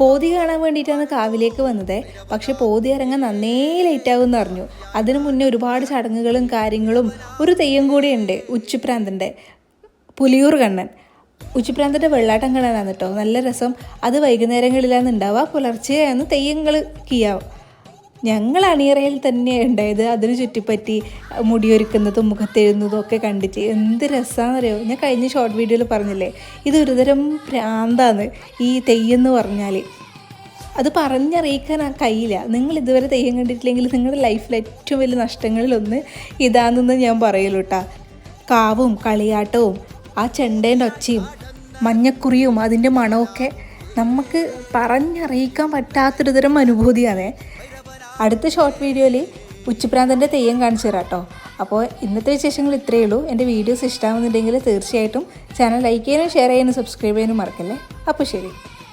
പോതി കാണാൻ വേണ്ടിയിട്ടാണ് കാവിലേക്ക് വന്നത്. പക്ഷെ പോതി ഇറങ്ങാൻ നന്നേ ലേറ്റ് ആകുമെന്ന് അറിഞ്ഞു. അതിനു മുന്നേ ഒരുപാട് ചടങ്ങുകളും കാര്യങ്ങളും ഒരു തെയ്യം കൂടിയുണ്ട്. ഉച്ചുപ്രാന്തന്റെ പുലിയൂർ കണ്ണൻ. ഉച്ചിപ്രാന്തന്റെ വെള്ളാട്ടം കാണാനാണ് കേട്ടോ. നല്ല രസം. അത് വൈകുന്നേരങ്ങളിലാണ് ഉണ്ടാവുക. പുലർച്ചെയാണ് തെയ്യങ്ങൾ കിയാവും. ഞങ്ങൾ അണിയറയിൽ തന്നെയാണ് ഉണ്ടായത് അതിന് ചുറ്റിപ്പറ്റി മുടിയൊരുക്കുന്നതും മുഖത്തെഴുന്നതും ഒക്കെ കണ്ടിട്ട് എന്ത് രസമാണെന്നറിയോ ഞാൻ കഴിഞ്ഞ ഷോർട്ട് വീഡിയോയിൽ പറഞ്ഞില്ലേ? ഇത് ഒരുതരം ഈ തെയ്യെന്ന് പറഞ്ഞാൽ അത് പറഞ്ഞറിയിക്കാൻ ആ കയ്യില്ല. നിങ്ങൾ ഇതുവരെ തെയ്യം കണ്ടിട്ടില്ലെങ്കിൽ നിങ്ങളുടെ ലൈഫിലെ ഏറ്റവും വലിയ നഷ്ടങ്ങളിലൊന്ന് ഇതാണെന്ന് ഞാൻ പറയുള്ളൂ കേട്ടോ കാവും കളിയാട്ടവും ആ ചെണ്ടേന്റെ ഒച്ചയും മഞ്ഞക്കുറിയും അതിന്റെ മണമൊക്കെ നമുക്ക് പറഞ്ഞറിയിക്കാൻ പറ്റാത്തൊരു തരം അനുഭൂതിയാണ്. അടുത്ത ഷോർട്ട് വീഡിയോയിൽ ഉച്ചപ്രാന്തന്റെ തെയ്യം കാണിച്ചു തരാം കേട്ടോ അപ്പോൾ ഇന്നത്തെ വിശേഷങ്ങൾ ഇത്രയേ ഉള്ളൂ. എന്റെ വീഡിയോസ് ഇഷ്ടമാകുന്നുണ്ടെങ്കിൽ തീർച്ചയായിട്ടും ചാനൽ ലൈക്ക് ചെയ്യാനും ഷെയർ ചെയ്യാനും സബ്സ്ക്രൈബ് ചെയ്യാനും മറക്കല്ലേ? അപ്പോൾ ശരി.